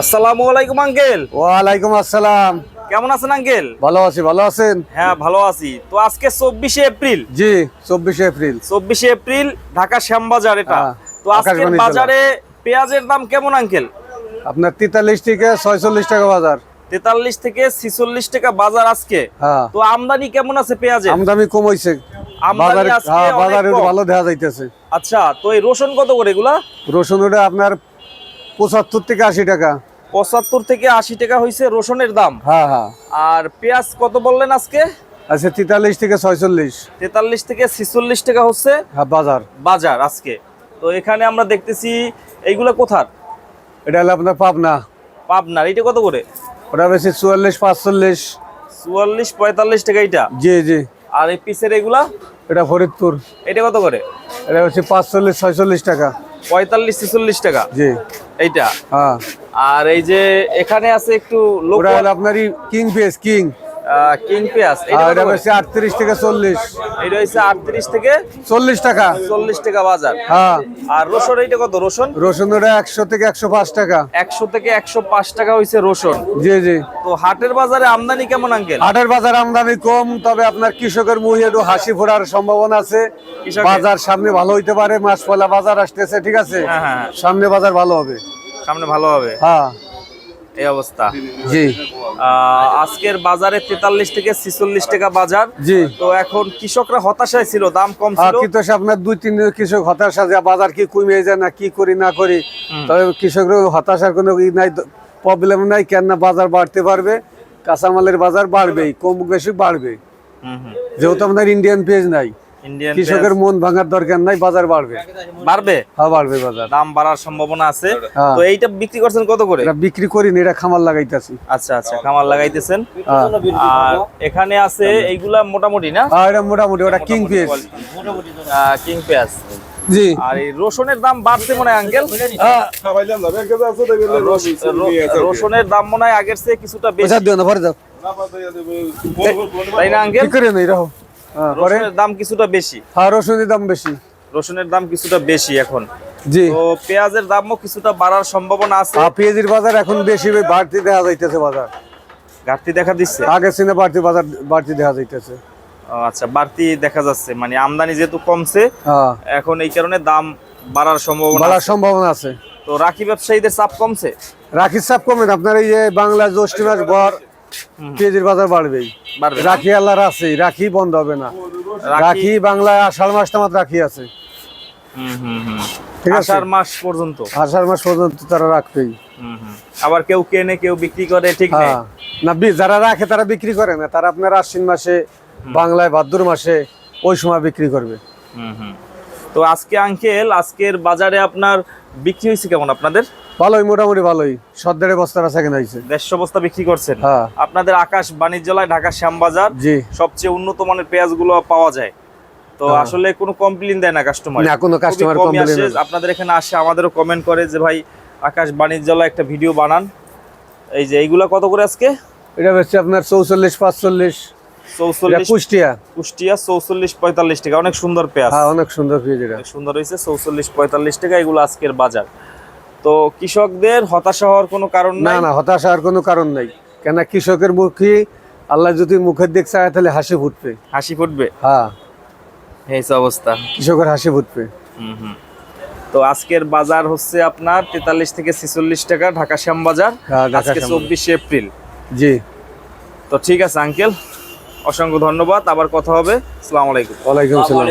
আসসালামু আলাইকুম আঙ্কেল। ওয়ালাইকুম আসসালাম। কেমন আছেন আঙ্কেল? ভালো আছি ভালো আছেন? হ্যাঁ ভালো আছি। তো আজকে চব্বিশে এপ্রিল। জি চব্বিশে এপ্রিল। চব্বিশে এপ্রিল ঢাকা শ্যামবাজার এটা। হ্যাঁ, তো আজকের বাজারে পেঁয়াজের দাম কেমন আঙ্কেল? আপনার তেতাল্লিশ থেকে ছয়চল্লিশ টাকা বাজার। তেতাল্লিশ থেকে ছিচল্লিশ টাকা বাজার আজকে। হ্যাঁ। তো আমদানি কেমন আছে কমাইছে আমদানি বাজারে আজকে হ্যাঁ বাজারে ভালো দেখা যাইতেছে। আচ্ছা তো এই রসুন কত করে এগুলা? রসুন ওটা আপনার পঁচাত্তর থেকে আশি টাকা। পঁচাত্তর থেকে আশি টাকা হয়েছে রসুনের দাম। হ্যাঁ হ্যাঁ। আর পেঁয়াজ কত বললেন আজকে? আচ্ছা তেতাল্লিশ থেকে ছয়চল্লিশ। তেতাল্লিশ থেকে ছিচল্লিশ টাকা হচ্ছে হ্যাঁ বাজার। বাজার আজকে। তো এখানে আমরা দেখতেছি এইগুলা কোথার? এটা হলো আপনার পাবনা। পাবনার। এটা কত করে? ওটা বেশি চুয়াল্লিশ পাঁচচল্লিশ। চুয়াল্লিশ পঁয়তাল্লিশ টাকা এটা জি জি। আর এই পিসের এগুলা? এটা ফরিদপুর। এটা কত করে? এটা হচ্ছে পাঁচচল্লিশ ছয়চল্লিশ টাকা। পঁয়তাল্লিশ ছেচল্লিশ টাকা। জি। এইটা? হ্যাঁ। আর এই যে এখানে আছে একটু ওটা হলো আপনার কিং পেস কিং। কিং পেঁয়াজ এটা? বেশি আটত্রিশ থেকে চল্লিশ। এটা হচ্ছে আটত্রিশ থেকে চল্লিশ টাকা। চল্লিশ টাকা বাজার। হ্যাঁ। আর রসুন এইটা কত? রসুন? রসুন ওটা একশো থেকে একশো পাঁচ টাকা। একশো থেকে একশো পাঁচ টাকা হয়েছে রসুন। জি জি। তো হাটের বাজারে আমদানি কেমন আঙ্কেল? হাটের বাজার আমদানি কম তবে আপনার কৃষকের মুহে একটু হাসি ফোড়ার সম্ভাবনা আছে। বাজার সামনে ভালো হইতে পারে মাছ বাজার আসতেছে ঠিক আছে? হ্যাঁ, হ্যাঁ, হ্যাঁ। সামনে বাজার ভালো হবে। সামনে ভালো হবে। হ্যাঁ। এই অবস্থা। জি। আজকের বাজারে তেতাল্লিশ থেকে ছিচল্লিশ টাকা বাজার। জি। তো এখন কৃষকরা হতাশায় ছিল দাম কম হ্যাঁ, ছিল। আপনার দুই তিন দিন কৃষক হতাশা যে বাজার কি কমে যায় না কি করি না করি তবে কৃষকরা হতাশার কোনো ই নাই প্রবলেম নাই কেন না বাজার বাড়তে পারবে কাঁচামালের বাজার বাড়বেই কম বেশি বাড়বে হুম, হুম। যেহেতু আপনার ইন্ডিয়ান পেজ নাই। কৃষকের মন ভাঙার দরকার নাই বাজার বাড়বে। বাড়বে? হ্যাঁ বাড়বে বাজার। দাম বাড়ার সম্ভাবনা আছে। হ্যাঁ। তো এইটা বিক্রি করছেন কত করে? এটা বিক্রি করিনি এটা খামার লাগাইতেছি। আচ্ছা আচ্ছা খামার লাগাইতেছেন। হ্যাঁ। আর এখানে আছে এইগুলা মোটামুটি না? আর এটা মোটামুটি ওটা কিং পেজ কিং পেঁয়াজ জি। আর এই রসুনের দাম বাড়ছে মনে হয় আঙ্কেল? হ্যাঁ। রসুনের দাম মনে হয় আগের চেয়ে কিছুটা বেশি। দিও না পরে যাও তাই না আঙ্কেল? কি করে নেই রাখো হ্যাঁ রসুনের দাম কিছুটা বেশি। হ্যাঁ রসুনের দাম বেশি। রসুনের দাম কিছুটা বেশি এখন। জি। তো পেঁয়াজের দামও কিছুটা বাড়ার সম্ভাবনা আছে। পেঁয়াজের বাজার এখন বেশি বাড়তি দেখা যাইতেছে বাজার। ঘাটতি দেখা দিচ্ছে? আগে সিনে বাড়তি বাজার বাড়তি দেখা যাইতেছে। আচ্ছা বাড়তি দেখা যাচ্ছে। মানে আমদানি যেহেতু কমছে হ্যাঁ। এখন এই কারণে দাম বাড়ার সম্ভাবনা বাড়ার। সম্ভাবনা আছে। তো রাখি ব্যবসায়ীদের চাপ কমছে? রাখির চাপ কমে আপনার এই যে বাংলা জ্যৈষ্ঠ মাস ভর পেঁয়াজের বাজার বাড়বেই। রাখি আল্লাহর আছেই রাখি বন্ধ হবে না। রাখি- বাংলায় আষাঢ় মাসটা মাত্র রাখি আছে। আছে? আষাঢ় মাস পর্যন্ত। আষাঢ় মাস পর্যন্ত তারা রাখবেই। আবার কেউ কেনে কেউ বিক্রি করে ঠিক হ্যাঁ। না যারা রাখে তারা বিক্রি করে না। তারা আপনার আশ্বিন মাসে বাংলায় ভাদ্র মাসে ওই সময় বিক্রি করবে। তো আজকে আঙ্কেল আজকের বাজারে আপনার বিক্রি হয়েছে কেমন আপনাদের? ভালোই মোটামুটি ভালোই। সর্দারে বস্তা বেচা কেনা হয়েছে দেড়শো বস্তা বিক্রি করছেন। হ্যাঁ। আপনাদের আকাশ বাণিজ্যালয় ঢাকা শ্যামবাজার। জি। সবচেয়ে উন্নত মানের পেঁয়াজগুলো পাওয়া যায়। তো আসলে কোনো কমপ্লেন দেয় না কাস্টমার হ্যাঁ। না, কোনো customer complain দেয় না। আপনাদের এখানে আসে আমাদেরও কমেন্ট করে যে ভাই আকাশ বাণিজ্যালয় একটা ভিডিও বানান। এই যে এইগুলা কত করে আজকে? এটা বেচছে আপনার চৌচল্লিশ পাঁচচল্লিশ। কুষ্টিয়া। কুষ্টিয়া চৌচল্লিশ পঁয়তাল্লিশ টাকা। অনেক সুন্দর পেঁয়াজ। হ্যাঁ অনেক সুন্দর পেঁয়াজ এটা। সুন্দর হয়েছে চৌচল্লিশ পঁয়তাল্লিশ টাকা এগুলো আজকের বাজার। তো কৃষকদের হতাশা হওয়ার কোনো কারণ না না হতাশা হওয়ার কোনো কারণ নাই। কেন কৃষকের মুখে আল্লাহ যদি মুখের দিক চায় তাহলে হাসি ফুটবে। হাসি ফুটবে? হ্যাঁ। এই তো অবস্থা। কৃষকের হাসি ফুটবে। হুম হুম। তো আজকের বাজার হচ্ছে আপনার তেতাল্লিশ থেকে ছেচল্লিশ টাকা ঢাকা শ্যাম বাজার হ্যাঁ, আজকে। চব্বিশে এপ্রিল। জি। তো ঠিক আছে আঙ্কেল। অসংখ্য ধন্যবাদ। আবার কথা হবে। আসসালামু আলাইকুম। ওয়ালাইকুম সালাম